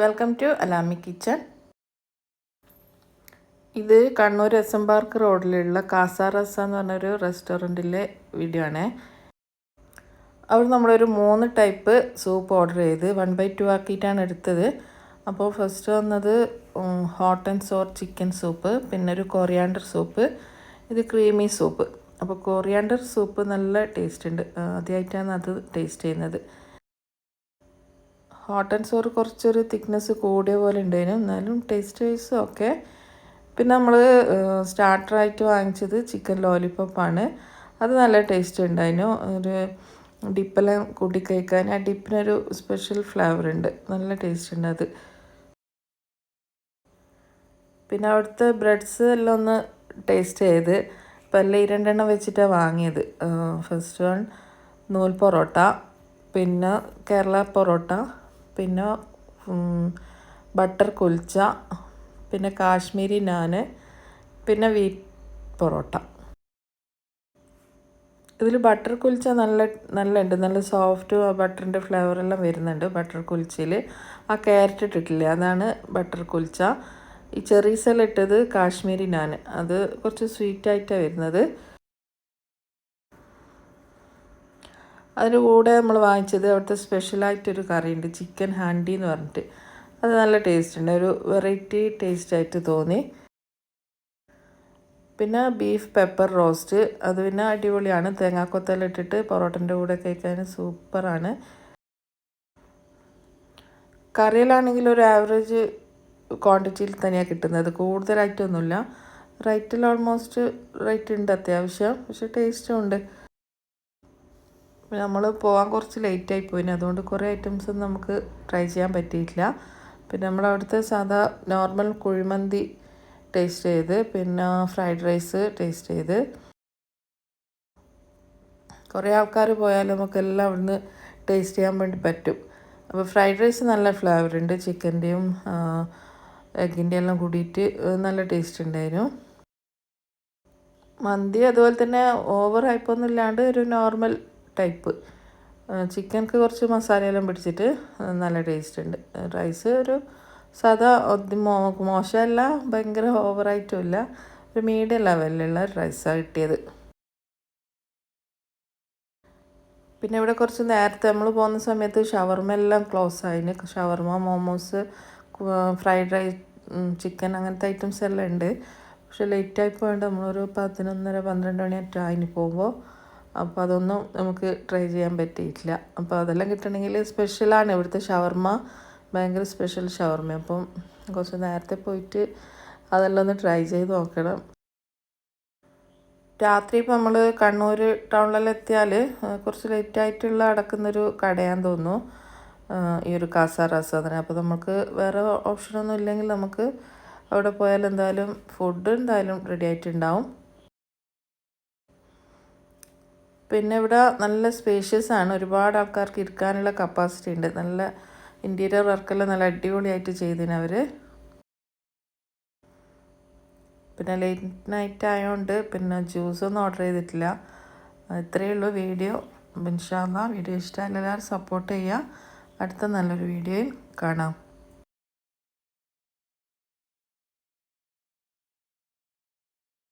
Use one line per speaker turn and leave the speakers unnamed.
Welcome to Alami kitchen. ഇത് Kannur S M park റോഡിലുള്ള കാസ റസ എന്ന് പറഞ്ഞൊരു റെസ്റ്റോറന്റിലെ വീഡിയോ ആണ്. അവിടെ നമ്മളൊരു മൂന്ന് ടൈപ്പ് സൂപ്പ് ഓർഡർ ചെയ്ത് വൺ ബൈ ടു ആക്കിയിട്ടാണ് എടുത്തത്. അപ്പോൾ ഫസ്റ്റ് വന്നത് hot and sour chicken soup പിന്നെ ഒരു കൊറിയാണ്ടർ സൂപ്പ് ഇത് ക്രീമി സൂപ്പ്. അപ്പോൾ കൊറിയാണ്ടർ സൂപ്പ് നല്ല ടേസ്റ്റ് ഉണ്ട്. ആദ്യമായിട്ടാണ് അത് ടേസ്റ്റ് ചെയ്യുന്നത്. ഹോട്ട് ആൻഡ് സോർ കുറച്ചൊരു തിക്നെസ് കൂടിയ പോലെ ഉണ്ടായിരുന്നു എന്നാലും ടേസ്റ്റ് വൈസ് ഓക്കെ പിന്നെ നമ്മൾ സ്റ്റാർട്ടറായിട്ട് വാങ്ങിച്ചത് ചിക്കൻ ലോലിപ്പോപ്പാണ് അത് നല്ല ടേസ്റ്റ് ഉണ്ടായിരുന്നു ഒരു ഡിപ്പെല്ലാം കൂട്ടി കഴിക്കാൻ. ആ ഡിപ്പിനൊരു സ്പെഷ്യൽ ഫ്ലേവർ ഉണ്ട് നല്ല ടേസ്റ്റ് ഉണ്ട് അത്. പിന്നെ അവിടുത്തെ ബ്രെഡ്സ് എല്ലാം ഒന്ന് ടേസ്റ്റ് ചെയ്ത്. ഇപ്പം എല്ലാം ഈ രണ്ടെണ്ണം വെച്ചിട്ടാണ് വാങ്ങിയത്. ഫസ്റ്റ് വൺ നൂൽ പൊറോട്ട പിന്നെ കേരള പൊറോട്ട പിന്നെ ബട്ടർ കുൽച്ച പിന്നെ കാശ്മീരി നാന് പിന്നെ വീറ്റ് പൊറോട്ട. ഇതിൽ ബട്ടർ കുൽച്ച നല്ല നല്ല ഉണ്ട് നല്ല സോഫ്റ്റ് ബട്ടറിന്റെ ഫ്ലേവറെല്ലാം വരുന്നുണ്ട് ബട്ടർ കുൽച്ചയിൽ. ആ ക്യാരറ്റ് ഇട്ടിട്ടില്ല? അതാണ് ബട്ടർ കുൽച്ച. ഈ ചെറീസെല്ലാം ഇട്ടത് കാശ്മീരി നാൻ. അത് കുറച്ച് സ്വീറ്റായിട്ടാണ് വരുന്നത്. അതിന്റെ കൂടെ നമ്മൾ വാങ്ങിച്ചത് അവിടുത്തെ സ്പെഷ്യലായിട്ടൊരു കറിയുണ്ട് ചിക്കൻ ഹാൻഡി എന്ന് പറഞ്ഞിട്ട്. അത് നല്ല ടേസ്റ്റ് ഉണ്ട് ഒരു വെറൈറ്റി ടേസ്റ്റ് ആയിട്ട് തോന്നി. പിന്നെ ബീഫ് പെപ്പർ റോസ്റ്റ് അത് പിന്നെ അടിപൊളിയാണ്. തേങ്ങാക്കൊത്തല ഇട്ടിട്ട് പൊറോട്ടന്റെ കൂടെ കഴിക്കാൻ സൂപ്പറാണ്. കറിയിലാണെങ്കിൽ ഒരു ആവറേജ് ക്വാണ്ടിറ്റിയിൽ തന്നെയാണ് കിട്ടുന്നത് കൂടുതലായിട്ടൊന്നുമില്ല. റൈറ്റിൽ ഓൾമോസ്റ്റ് റൈറ്റ് ഉണ്ട് അത്യാവശ്യം പക്ഷെ ടേസ്റ്റും ഉണ്ട്. നമ്മൾ പോകാൻ കുറച്ച് ലേറ്റായി പോയിന്. അതുകൊണ്ട് കുറേ ഐറ്റംസ് നമുക്ക് ട്രൈ ചെയ്യാൻ പറ്റിയിട്ടില്ല. പിന്നെ നമ്മൾ അവിടുത്തെ സാധാ നോർമൽ കുഴിമന്തി ടേസ്റ്റ് ചെയ്ത് പിന്നെ ഫ്രൈഡ് റൈസ് ടേസ്റ്റ് ചെയ്ത്. കുറേ ആൾക്കാർ പോയാലും നമുക്കെല്ലാം അവിടുന്ന് ടേസ്റ്റ് ചെയ്യാൻ വേണ്ടി പറ്റും. അപ്പോൾ ഫ്രൈഡ് റൈസ് നല്ല ഫ്ലേവർ ഉണ്ട്. ചിക്കന്റെയും എഗ്ഗിന്റെ എല്ലാം കൂടിയിട്ട് നല്ല ടേസ്റ്റ് ഉണ്ടായിരുന്നു. മന്തി അതുപോലെ തന്നെ ഓവർ ഹൈപ്പൊന്നും ഇല്ലാണ്ട് ഒരു നോർമൽ ടൈപ്പ് ചിക്കൻക്ക് കുറച്ച് മസാലയെല്ലാം പിടിച്ചിട്ട് നല്ല ടേസ്റ്റ് ഉണ്ട്. റൈസ് ഒരു സാധാ മോ മോശമല്ല ഭയങ്കര ഓവറായിട്ടും ഇല്ല. ഒരു മീഡിയം ലെവലിലുള്ള റൈസാണ് കിട്ടിയത്. പിന്നെ ഇവിടെ കുറച്ച് നേരത്തെ നമ്മൾ പോകുന്ന സമയത്ത് ഷവർമ എല്ലാം ക്ലോസ് ആയിന്. Shawarma momos fried rice chicken അങ്ങനത്തെ ഐറ്റംസ് എല്ലാം ഉണ്ട്. പക്ഷെ ലേറ്റായി പോയതുകൊണ്ട് നമ്മളൊരു പതിനൊന്നര പന്ത്രണ്ട് മണിയായിട്ട് അതിന് പോകുമ്പോൾ അപ്പോൾ അതൊന്നും നമുക്ക് ട്രൈ ചെയ്യാൻ പറ്റിയിട്ടില്ല. അപ്പോൾ അതെല്ലാം കിട്ടണമെങ്കിൽ സ്പെഷ്യലാണ് ഇവിടുത്തെ ഷവർമ്മ ഭയങ്കര സ്പെഷ്യൽ ഷവർമ്മ അപ്പം കുറച്ച് നേരത്തെ പോയിട്ട് അതെല്ലാം ഒന്ന് ട്രൈ ചെയ്ത് നോക്കണം. രാത്രി ഇപ്പോൾ നമ്മൾ കണ്ണൂർ ടൗണിലെല്ലാം എത്തിയാൽ കുറച്ച് ലേറ്റായിട്ടുള്ള അടക്കുന്നൊരു കടയാൻ തോന്നുന്നു. ഈ ഒരു കാസാർ റസാദന അപ്പോൾ നമുക്ക് വേറെ ഓപ്ഷനൊന്നും ഇല്ലെങ്കിൽ നമുക്ക് അവിടെ പോയാൽ എന്തായാലും ഫുഡ് എന്തായാലും റെഡി ആയിട്ടുണ്ടാവും. പിന്നെ ഇവിടെ നല്ല സ്പേഷ്യസ് ആണ്. ഒരുപാട് ആൾക്കാർക്ക് ഇരിക്കാനുള്ള കപ്പാസിറ്റി ഉണ്ട്. നല്ല ഇന്റീരിയർ വർക്കെല്ലാം നല്ല അടിപൊളിയായിട്ട് ചെയ്തിന് അവർ പിന്നെ ലേറ്റ് നൈറ്റ് ആയതുകൊണ്ട് പിന്നെ ജ്യൂസൊന്നും ഓർഡർ ചെയ്തിട്ടില്ല. ഇത്രയേ ഉള്ളൂ വീഡിയോ ഇൻഷാല്ല വീഡിയോ ഇഷ്ടമായാലും എല്ലാവരും സപ്പോർട്ട് ചെയ്യുക. അടുത്ത നല്ലൊരു വീഡിയോയിൽ കാണാം.